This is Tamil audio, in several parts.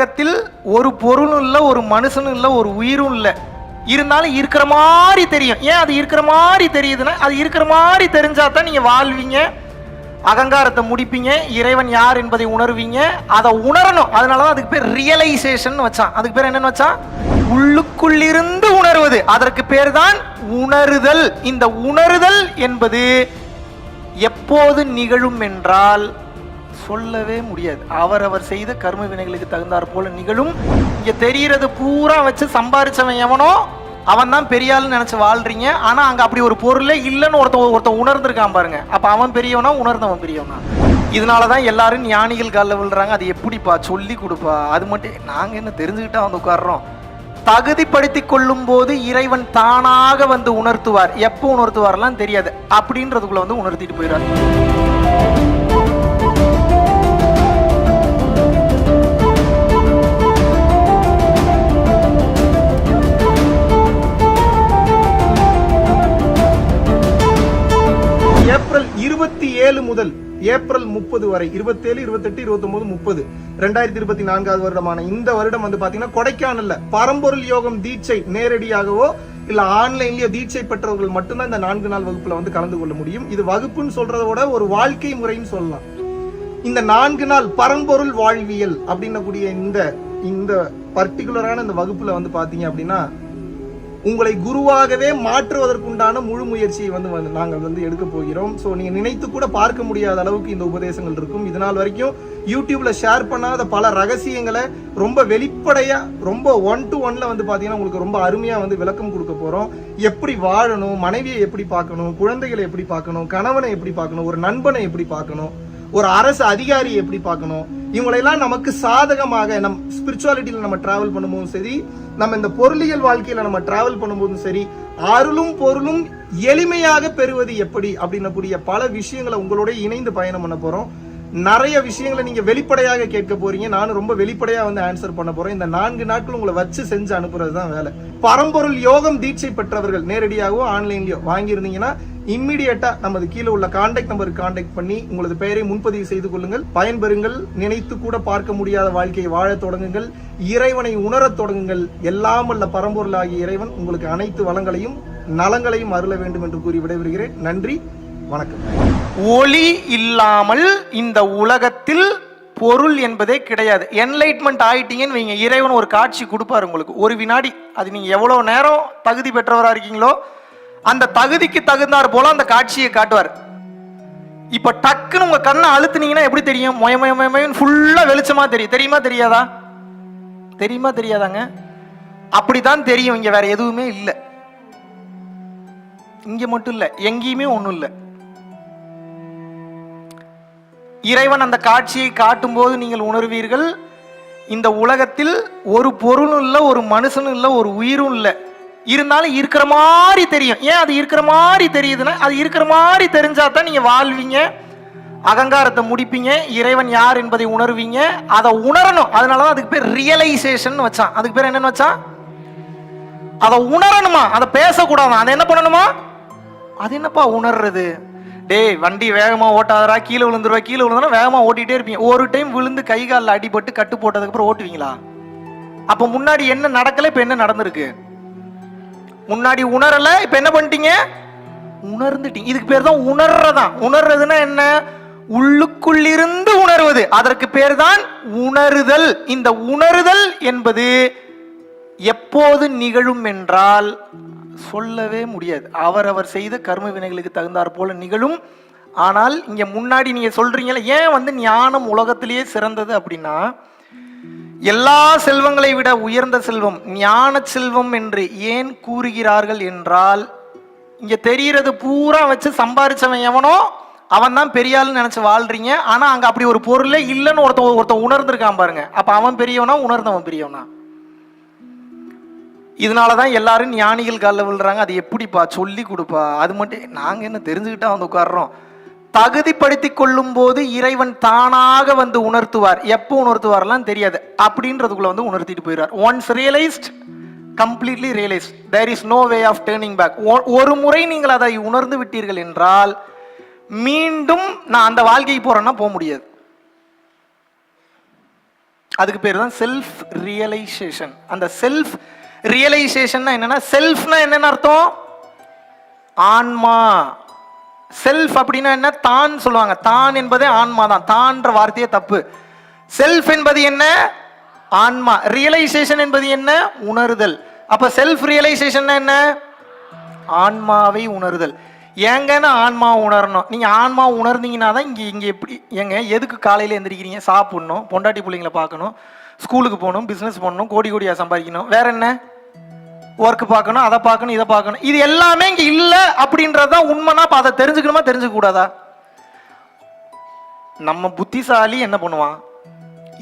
உலகத்தில் ஒரு பொருளும் இல்லை ஒரு மனுஷனும் இல்லை ஒரு உயிரும் இல்லை. இருந்தாலும் இருக்கிற மாதிரி தெரியும். ஏன் அது இருக்கிற மாதிரி தெரியுதுன்னா அது இருக்கிற மாதிரி தெரிஞ்சா தான் நீங்கள் வாழ்வீங்க. அகங்காரத்தை முடிப்பீங்க. இறைவன் யார் என்பதை உணர்வீங்க. அதை உணரணும். அதனால தான் அதுக்கு பேர் ரியலைசேஷன் வச்சான். அதுக்கு பேர் என்னன்னு வச்சான்? உள்ளுக்குள்ளிருந்து உணர்வது. அதற்கு பேர் தான் உணருதல். இந்த உணருதல் என்பது எப்போது நிகழும் என்றால் சொல்லவே முடியாது. அவரவர் செய்த கர்ம வினைகளுக்கு தகுந்தாற் போல நிகழும். இங்க தெரியறது பூரா வச்சு சம்பாரிச்சவன் எவனோ அவன் தான் பெரியாள்னு நினச்சி வாழ்றீங்க. ஆனால் அங்க அப்படி ஒரு பொருளே இல்லைன்னு ஒருத்தன் ஒருத்தன் உணர்ந்திருக்கான் பாருங்க. அப்போ அவன் பெரியவனா உணர்ந்தவன் பெரியவனா? இதனாலதான் எல்லாரும் ஞானிகள் காலில் விழுறாங்க. அது எப்படிப்பா சொல்லி கொடுப்பா? அது மட்டும் நாங்க என்ன தெரிஞ்சுக்கிட்டா வந்து உட்கார்றோம்? தகுதிப்படுத்தி கொள்ளும் போது இறைவன் தானாக வந்து உணர்த்துவார். எப்போ உணர்த்துவார்லாம் தெரியாது. அப்படின்றதுக்குள்ள வந்து உணர்த்திட்டு போயிடுறாரு. ஏழு முதல் ஏப்ரல் முப்பது வரை இருபத்தேழு இருபத்தெட்டு இருபத்தொன்பது முப்பது. ரெண்டாயிரத்தி இருபத்தி நான்காவது வருடமான இந்த வருடம் வந்து பாத்தீங்கன்னா கொடைக்கானல்ல. பரம்பொருள் யோகம் தீட்சை நேரடியாகவோ இல்ல ஆன்லைன்லயோ தீட்சை பெற்றவர்கள் மட்டும்தான் இந்த நான்கு நாள் வகுப்புல வந்து கலந்து கொள்ள முடியும். இது வகுப்புன்னு சொல்றத விட ஒரு வாழ்க்கை முறைன்னு சொல்லலாம். இந்த நான்கு நாள் பரம்பொருள் வாழ்வியல் அப்படின்னக்கூடிய இந்த இந்த பர்டிகுலரான இந்த வகுப்புல வந்து பாத்தீங்க அப்படின்னா உங்களை குருவாகவே மாற்றுவதற்குண்டான முழு முயற்சியை வந்து வந்து நாங்கள் வந்து எடுக்க போகிறோம். ஸோ நீங்கள் நினைத்து கூட பார்க்க முடியாத அளவுக்கு இந்த உபதேசங்கள் இருக்கும். இது நாள் வரைக்கும் யூடியூப்ல ஷேர் பண்ணாத பல ரகசியங்களை ரொம்ப வெளிப்படையா ரொம்ப ஒன் டு ஒன்ல வந்து பாத்தீங்கன்னா உங்களுக்கு ரொம்ப அருமையா வந்து விளக்கம் கொடுக்க போறோம். எப்படி வாழணும் மனைவியை எப்படி பார்க்கணும் குழந்தைகளை எப்படி பார்க்கணும் கணவனை எப்படி பார்க்கணும் ஒரு நண்பனை எப்படி பார்க்கணும் ஒரு அரசு அதிகாரி எப்படி பார்க்கணும் இவங்களெல்லாம் நமக்கு சாதகமாக நம் ஸ்பிரிச்சுவாலிட்டியில் நம்ம டிராவல் பண்ணும்போதும் சரி நம்ம இந்த பொருளியல் வாழ்க்கையில நம்ம டிராவல் பண்ணும்போதும் சரி அருளும் பொருளும் எளிமையாக பெறுவது எப்படி அப்படின்னக்கூடிய பல விஷயங்களை உங்களோட இணைந்து பயணம் பண்ண போறோம். நிறைய விஷயங்களை நீங்க வெளிப்படையாக கேட்க போறீங்க. நானும் ரொம்ப வெளிப்படையா வந்து ஆன்சர் பண்ண போறேன். இந்த நான்கு நாட்கள் உங்களை வச்சு செஞ்சு அனுப்புறது தான் வேலை. பரம்பொருள் யோகம் தீட்சை பெற்றவர்கள் நேரடியாகவோ ஆன்லைன்லயோ வாங்கியிருந்தீங்கன்னா இம்மிடியட்டா நமது கீழே உள்ள கான்டாக்ட் நம்பருக்கு கான்டாக்ட் பண்ணி உங்களது பெயரை முன்பதிவு செய்து கொள்ளுங்கள். பயன்பெறுங்கள். நினைத்து கூட பார்க்க முடியாத வாழ்க்கையை வாழத் தொடங்குங்கள். இறைவனை உணரத் தொடங்குங்கள். எல்லாம் அல்ல பரம்பொருளாகிய இறைவன் உங்களுக்கு அனைத்து வளங்களையும் நலங்களையும் அருள வேண்டும் என்று கூறி விடைபெறுகிறேன். நன்றி. வணக்கம். ஒளி இல்லாமல் இந்த உலகத்தில் பொருள் என்பதே கிடையாது. என்லைட்மெண்ட் ஆயிட்டீங்கன்னு வைங்க. இறைவன் ஒரு காட்சி கொடுப்பாரு உங்களுக்கு. ஒரு வினாடி. அது நீங்க எவ்வளவு நேரம் தகுதி பெற்றவரா இருக்கீங்களோ அந்த தகுதிக்கு தகுந்தாற் போல அந்த காட்சியை காட்டுவார். இப்ப டக்குன்னு உங்க கண்ணை அழுத்துனீங்கன்னா எப்படி தெரியும்? மொய மொய மொய ஃபுல்லா வெளிச்சமா தெரியும். தெரியுமா தெரியாதா? தெரியுமா தெரியாதாங்க? அப்படிதான் தெரியும். இங்க வேற எதுவுமே இல்லை. இங்க மட்டும் இல்லை. எங்கேயுமே ஒண்ணும் இல்லை. இறைவன் அந்த காட்சியை காட்டும் போது நீங்கள் உணர்வீர்கள் இந்த உலகத்தில் ஒரு பொருளும் இல்லை ஒரு மனுஷனும் இல்லை ஒரு உயிரும் இல்லை. இருந்தாலும் இருக்கிற மாதிரி தெரியும். ஏன் அது இருக்கிற மாதிரி தெரியுதுன்னா அது இருக்கிற மாதிரி தெரிஞ்சா தான் நீங்கள் வாழ்வீங்க. அகங்காரத்தை முடிப்பீங்க. இறைவன் யார் என்பதை உணர்வீங்க. அதை உணரணும். அதனால தான் அதுக்கு பேர் ரியலைசேஷன் வச்சான். அதுக்கு பேர் என்னன்னு வச்சான்? அதை உணரணுமா? அதை பேசக்கூடாதான் அதை என்ன பண்ணணுமா? அது என்னப்பா உணர்றது? டேய் வண்டி வேகமாக ஓட்டாதரா கீழே விழுந்துருவா. கீழே விழுந்தா வேகமாக ஓட்டிகிட்டே இருப்பீங்க. ஒரு டைம் விழுந்து கை காலில் அடிபட்டு கட்டு போட்டதுக்கப்புறம் ஓட்டுவீங்களா? அப்போ முன்னாடி என்ன நடக்கலை இப்போ என்ன நடந்திருக்கு? முன்னாடி உணரல இப்ப என்ன பண்ணிட்டீங்க? உணர்ந்துட்டீங்க. இதுக்கு பேர் தான் உணர்றதான். உணர்றதுன்னா என்ன? உள்ளுக்குள்ளிருந்து உணர்வது. அதற்கு பேர் தான் உணருதல். இந்த உணருதல் என்பது எப்போது நிகழும் என்றால் சொல்லவே முடியாது. அவரவர் செய்த கர்ம வினைகளுக்கு தகுந்தாற் போல நிகழும். ஆனால் இங்க முன்னாடி நீங்க சொல்றீங்கல்ல ஏன் வந்து ஞானம் உலகத்திலேயே சிறந்தது அப்படின்னா எல்லா செல்வங்களை விட உயர்ந்த செல்வம் ஞான செல்வம் என்று ஏன் கூறுகிறார்கள் என்றால் இங்க தெரிகிறது பூரா வச்சு சம்பாரிச்சவன் எவனோ அவன் தான் பெரியாள்னு நினைச்சு வாழ்றீங்க. ஆனா அங்க அப்படி ஒரு பொருளே இல்லைன்னு ஒருத்தன் ஒருத்தன் உணர்ந்திருக்கான் பாருங்க. அப்ப அவன் பெரியவனா உணர்ந்தவன் பெரியவனா? இதனால தான் எல்லாரும் ஞானிகள் காலில் விழுறாங்க. அது எப்படிப்பா? சொல்லி கொடுப்பா. அது மட்டும் நாங்கள் என்ன தெரிஞ்சுக்கிட்டா வந்து உட்கார்றோம்? தகுதிப்படுத்தி கொள்ளும் போது இறைவன் தானாக வந்து உணர்த்துவார். எப்போ உணர்த்துவார்லாம் தெரியாது. அப்படின்றதுக்குள்ள வந்து உணர்த்திட்டு போயிடுவார். Once realised completely realise there is no way of turning back ஒரு முறை நீங்கள் அதை உணர்ந்து விட்டீர்கள் என்றால் மீண்டும் நான் அந்த வாழ்க்கைக்கு போறேன்னா போக முடியாது. அதுக்கு பேர் தான் செல்ஃப் ரியலைசேஷன் அந்த செல்ஃப் ரியலைசேஷன்னா என்னன்னா செல்ஃப்னா என்னென்ன அர்த்தம்? ஆன்மா. செல்ஃப் அப்படின்னா என்ன? தான் சொல்லுவாங்க. தான் என்பதே ஆன்மா தான் தான்ற வார்த்தையே தப்பு. செல்ஃப் என்பது என்ன? ஆன்மா. ரியலைசேஷன் என்பது என்ன? உணருதல். அப்ப செல்ஃப் ரியலைசேஷன் என்ன? ஆன்மாவை உணருதல். ஏங்கன்னு ஆன்மா உணரணும். நீங்க ஆன்மா உணர்ந்தீங்கன்னா தான் இங்கே இங்கே எப்படி ஏங்க எதுக்கு காலையில் எந்திரிக்கிறீங்க? சாப்பிடணும். பொண்டாட்டி பிள்ளைங்களை பார்க்கணும். ஸ்கூலுக்கு போகணும். பிஸ்னஸ் பண்ணணும். கோடி கோடியாக சம்பாதிக்கணும். வேற என்ன? ஒர்க் பார்க்கணும் அதை பார்க்கணும் இதை பார்க்கணும். இது எல்லாமே இங்கே இல்லை அப்படின்றது தான் உண்மைனா இப்போ அதை தெரிஞ்சுக்கணுமா தெரிஞ்சுக்கூடாதா நம்ம புத்திசாலி என்ன பண்ணுவான்?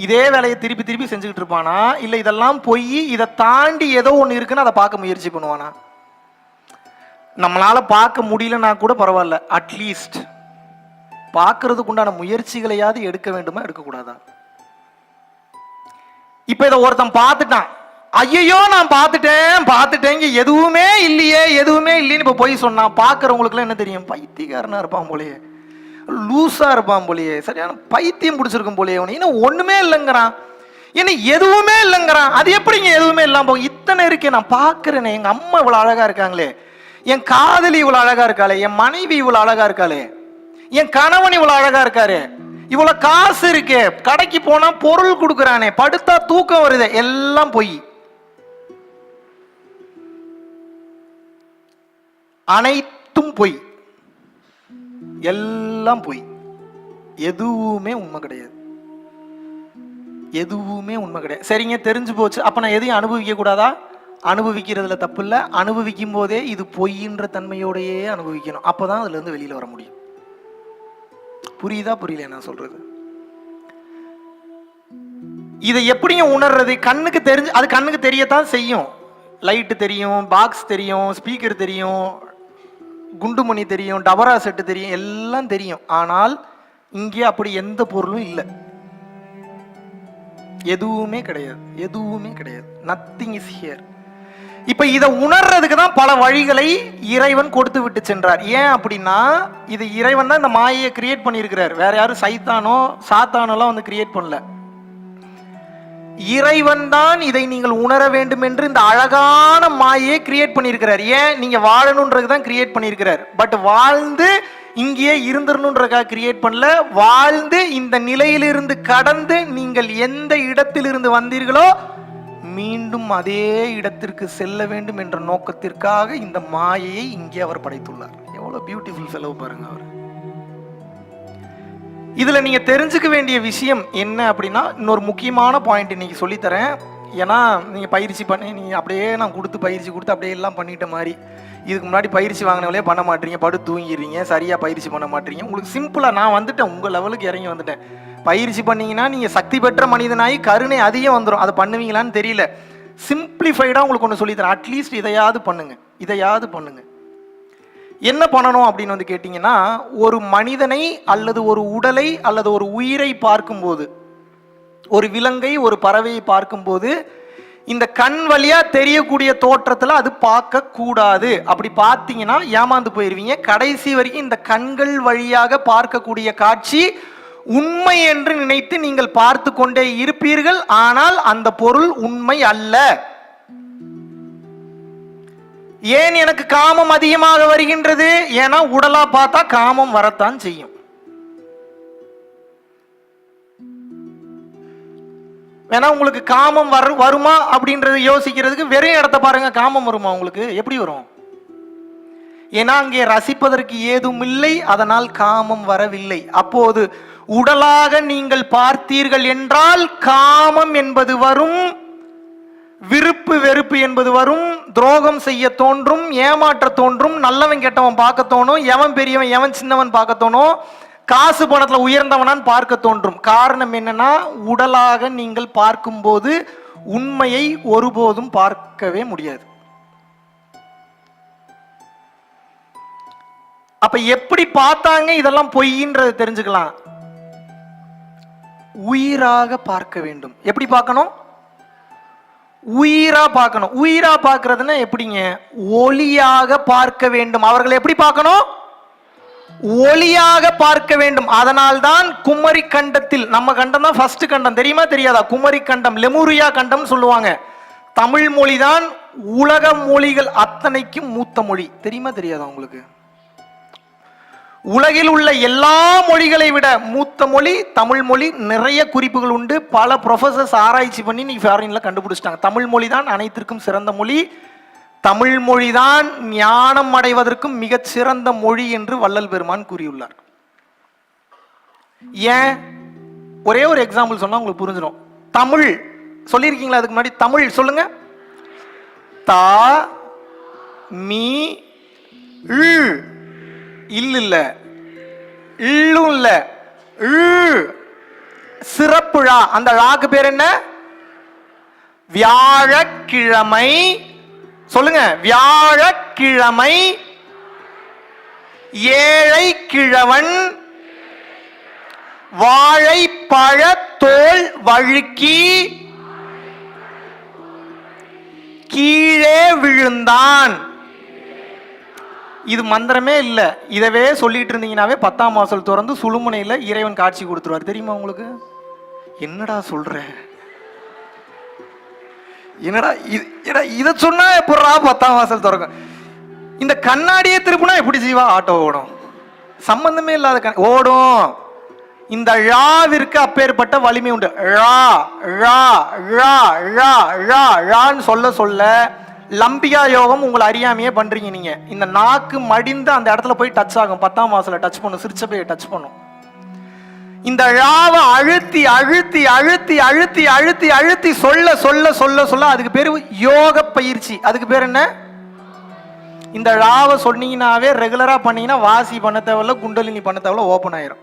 இதே வேலையை திருப்பி திருப்பி செஞ்சுக்கிட்டு இருப்பானா? இல்லை இதெல்லாம் போய் இதை தாண்டி ஏதோ ஒன்று இருக்குன்னு அதை பார்க்க முயற்சி பண்ணுவானா? நம்மளால் பார்க்க முடியலன்னா கூட பரவாயில்ல. அட்லீஸ்ட் பார்க்கறதுக்கு உண்டான முயற்சிகளையாவது எடுக்க வேண்டுமா எடுக்கக்கூடாதா? இப்போ இதை ஒருத்தன் பார்த்துட்டான். ஐயோ நான் பார்த்துட்டேன் பார்த்துட்டேன் எதுவுமே இல்லையே எதுவுமே இல்லைன்னு இப்போ போய் சொன்னான் பார்க்குறவங்களுக்குலாம் என்ன தெரியும்? பைத்தியக்காரனாக இருப்பான் போலயே. லூஸாக இருப்பான் போலயே. சரியான பைத்தியம் பிடிச்சிருக்கும் போலயே அவனு. இன்னும் ஒன்றுமே இல்லைங்கிறான். ஏன்னா எதுவுமே இல்லைங்கிறான். அது எப்படிங்க எதுவுமே இல்லாம போகும்? இத்தனை இருக்கே நான் பார்க்குறேனே. எங்கள் அம்மா இவ்வளோ அழகாக இருக்காங்களே. என் காதலி இவ்வளோ அழகாக இருக்காளே. என் மனைவி இவ்வளோ அழகாக இருக்காளே. என் கணவன் இவ்வளோ அழகாக இருக்காரு. இவ்வளோ காசு இருக்கே. கடைக்கு போனால் பொருள் கொடுக்குறானே. படுத்தா தூக்கம் வருதே. எல்லாம் பொய். அனைத்தும் பொய். எல்லாம் பொய். எதுவுமே உண்மை கிடையாது. எதுவுமே உண்மை கிடையாது. சரிங்க தெரிஞ்சு போச்சு. அப்போ நான் எதையும் அனுபவிக்க கூடாதா? அனுபவிக்கிறதுல தப்பு இல்லை. அனுபவிக்கும் போதே இது பொய்ன்ற தன்மையோடையே அனுபவிக்கணும். அப்போ தான் அதுலேருந்து வெளியில் வர முடியும். புரியுதா? புரியல நான் சொல்றது? இதை எப்படியும் உணர்றது? கண்ணுக்கு தெரிஞ்சு அது கண்ணுக்கு தெரியத்தான் செய்யும். லைட்டு தெரியும் பாக்ஸ் தெரியும் ஸ்பீக்கர் தெரியும் குண்டுமணி தெரியும் டபரா செட்டு தெரியும் எல்லாம் தெரியும். ஆனால் இங்கே அப்படி எந்த பொருளும் இல்லை. எதுவுமே கிடையாது. எதுவுமே கிடையாது. நத்திங் இஸ் ஹியர் இப்ப இதை உணர்றதுக்கு தான் பல வழிகளை இறைவன் கொடுத்து விட்டு சென்றார். ஏன் அப்படின்னா இது இறைவன் தான் இந்த மாயையை கிரியேட் பண்ணியிருக்கிறார். வேற யாரும் சைத்தானோ சாத்தானோலாம் வந்து கிரியேட் பண்ணல. இறைவன் தான் இதை நீங்கள் உணர வேண்டும் என்று இந்த அழகான மாயையை கிரியேட் பண்ணியிருக்கிறார். ஏன்? நீங்க வாழணுன்றது தான் கிரியேட் பண்ணியிருக்கிறார். பட் வாழ்ந்து இங்கேயே இருந்துடணுன்றதுக்காக கிரியேட் பண்ணல. வாழ்ந்து இந்த நிலையிலிருந்து கடந்து நீங்கள் எந்த இடத்திலிருந்து வந்தீர்களோ மீண்டும் அதே இடத்திற்கு செல்ல வேண்டும் என்ற நோக்கத்திற்காக இந்த மாயையை இங்கே அவர் படைத்துள்ளார். எவ்வளோ பியூட்டிஃபுல் செலவு பாருங்க அவர். இதில் நீங்கள் தெரிஞ்சுக்க வேண்டிய விஷயம் என்ன அப்படின்னா இன்னொரு முக்கியமான பாயிண்ட் இன்றைக்கி சொல்லித்தரேன். ஏன்னா நீங்கள் பயிற்சி பண்ணி நீங்கள் அப்படியே நான் கொடுத்து பயிற்சி கொடுத்து அப்படியே எல்லாம் பண்ணிட்ட மாதிரி. இதுக்கு முன்னாடி பயிற்சி வாங்கினவளே பண்ண மாட்டீங்க. படு தூங்கிடுறீங்க. சரியாக பயிற்சி பண்ண மாட்டீங்க. உங்களுக்கு சிம்பிளாக நான் வந்துட்டேன். உங்கள் லெவலுக்கு இறங்கி வந்துட்டேன். பயிற்சி பண்ணிங்கன்னா நீங்கள் சக்தி பெற்ற மனிதனாகி கருணை அதிகம் வந்துடும் அதை பண்ணுவீங்களான்னு தெரியல. சிம்பிளிஃபைடாக உங்களுக்கு ஒன்று சொல்லித்தரேன். அட்லீஸ்ட் இதையாவது பண்ணுங்கள் இதையாவது பண்ணுங்கள் என்ன பண்ணணும் அப்படின்னு வந்து கேட்டிங்கன்னா ஒரு மனிதனை அல்லது ஒரு உடலை அல்லது ஒரு உயிரை பார்க்கும்போது ஒரு விலங்கை ஒரு பறவையை பார்க்கும்போது இந்த கண் வழியாக தெரியக்கூடிய தோற்றத்தில் அது பார்க்கக்கூடாது. அப்படி பார்த்தீங்கன்னா ஏமாந்து போயிடுவீங்க கடைசி வரைக்கும் இந்த கண்கள் வழியாக பார்க்கக்கூடிய காட்சி உண்மை என்று நினைத்து நீங்கள் பார்த்து கொண்டே இருப்பீர்கள். ஆனால் அந்த பொருள் உண்மை அல்ல. ஏன் எனக்கு காமம் அதிகமாக வருகின்றது? ஏன்னா உடலா பார்த்தா காமம் வரத்தான் செய்யும். வேணா உங்களுக்கு காமம் வர வருமா அப்படின்றத யோசிக்கிறதுக்கு வெறும் இடத்த பாருங்க காமம் வருமா உங்களுக்கு? எப்படி வரும்? ஏன்னா அங்கே ரசிப்பதற்கு ஏதும் இல்லை அதனால் காமம் வரவில்லை. அப்போது உடலாக நீங்கள் பார்த்தீர்கள் என்றால் காமம் என்பது வரும் விருப்பு வெறுப்பு என்பது வரும் துரோகம் செய்ய தோன்றும் ஏமாற்ற தோன்றும் நல்லவன் கெட்டவன் பார்க்க தோணும் எவன் பெரியவன் எவன் சின்னவன் பார்க்க தோணும் காசு பணத்தில் உயர்ந்தவனான்னு பார்க்க தோன்றும். காரணம் என்னன்னா உடலாக நீங்கள் பார்க்கும்போது உண்மையை ஒருபோதும் பார்க்கவே முடியாது. அப்ப எப்படி பார்த்தாங்க? இதெல்லாம் பொய்ன்றதை தெரிஞ்சுக்கலாம். உயிராக பார்க்க வேண்டும். எப்படி பார்க்கணும்? உயிரா பார்க்கணும். உயிரா பார்க்கறதுன்னா எப்படிங்க? ஒளியாக பார்க்க வேண்டும். அவர்கள் எப்படி பார்க்கணும்? ஒளியாக பார்க்க வேண்டும். அதனால்தான் குமரி கண்டத்தில் நம்ம கண்டம் தான் ஃபர்ஸ்ட் கண்டம். தெரியுமா தெரியாதா? குமரி கண்டம் லெமூரியா கண்டம் சொல்லுவாங்க. தமிழ் மொழி தான் உலக மொழிகள் அத்தனைக்கும் மூத்த மொழி. தெரியுமா தெரியாதா உங்களுக்கு? உலகில் உள்ள எல்லா மொழிகளை விட மூத்த மொழி தமிழ் மொழி நிறைய குறிப்புகள் உண்டு. பல ப்ரொஃபசர்ஸ் ஆராய்ச்சி பண்ணி நீ ஃபாரின்ல கண்டுபிடிச்சிட்டாங்க. தமிழ் மொழி தான் அனைத்திற்கும் சிறந்த மொழி. தமிழ் மொழி தான் ஞானம் அடைவதற்கும் மிகச் சிறந்த மொழி என்று வள்ளல் பெருமான் கூறியுள்ளார். ஏன்? ஒரே ஒரு எக்ஸாம்பிள் சொன்னா உங்களுக்கு புரிஞ்சிடும். தமிழ். சொல்லியிருக்கீங்களா அதுக்கு முன்னாடி? தமிழ் சொல்லுங்க. தா மீ ழ் இல்ல இல்லும் இள்ளும் இல்ல சிறப்புழா. அந்த ழாக்கு பேர் என்ன? வியாழக்கிழமை. சொல்லுங்க. வியாழக்கிழமை. ஏழை கிழவன் வாழைப்பழ தோல் வழுக்கி கீழே விழுந்தான். இது மந்திரமே இல்லை. இதவே சொல்லிட்டு இருந்தீங்கன்னாவே பத்தாம் வாசல் திறந்து சுழுமுனையில் இறைவன் காட்சி கொடுத்துருவார். தெரியுமா உங்களுக்கு? என்னடா சொல்ற? என்னடா இது என்னடா இதை சொன்னா எப்படா பத்தாம் வாசல் திறக்கும்? இந்த கண்ணாடியே திருப்பினா எப்படி ஜீவா ஆட்டோ ஓடும்? சம்பந்தமே இல்லாத கண் ஓடும். இந்த ழாவிற்கு அப்பேற்பட்ட வலிமை உண்டு. ழா ழா ழா ழா ழா ழான்னு சொல்ல சொல்ல லம்பியா யோகம் உங்களை அறியாமையே பண்றீங்க நீங்க. இந்த நாக்கு மடிந்து அந்த இடத்துல போய் டச் ஆகும். பத்தாம் வாசல டச் பண்ணும். சிரிச்ச போய் டச் பண்ணும். இந்த ழாவை அழுத்தி அழுத்தி அழுத்தி அழுத்தி அழுத்தி அழுத்தி சொல்ல சொல்ல சொல்ல சொல்ல அதுக்கு பேர் யோக பயிற்சி. அதுக்கு பேர் என்ன? இந்த ழாவை சொன்னீங்கன்னாவே ரெகுலராக பண்ணீங்கன்னா வாசி பண்ண தேவையில்ல குண்டலினி பண்ண தேவையில்ல ஓப்பன் ஆயிரும்.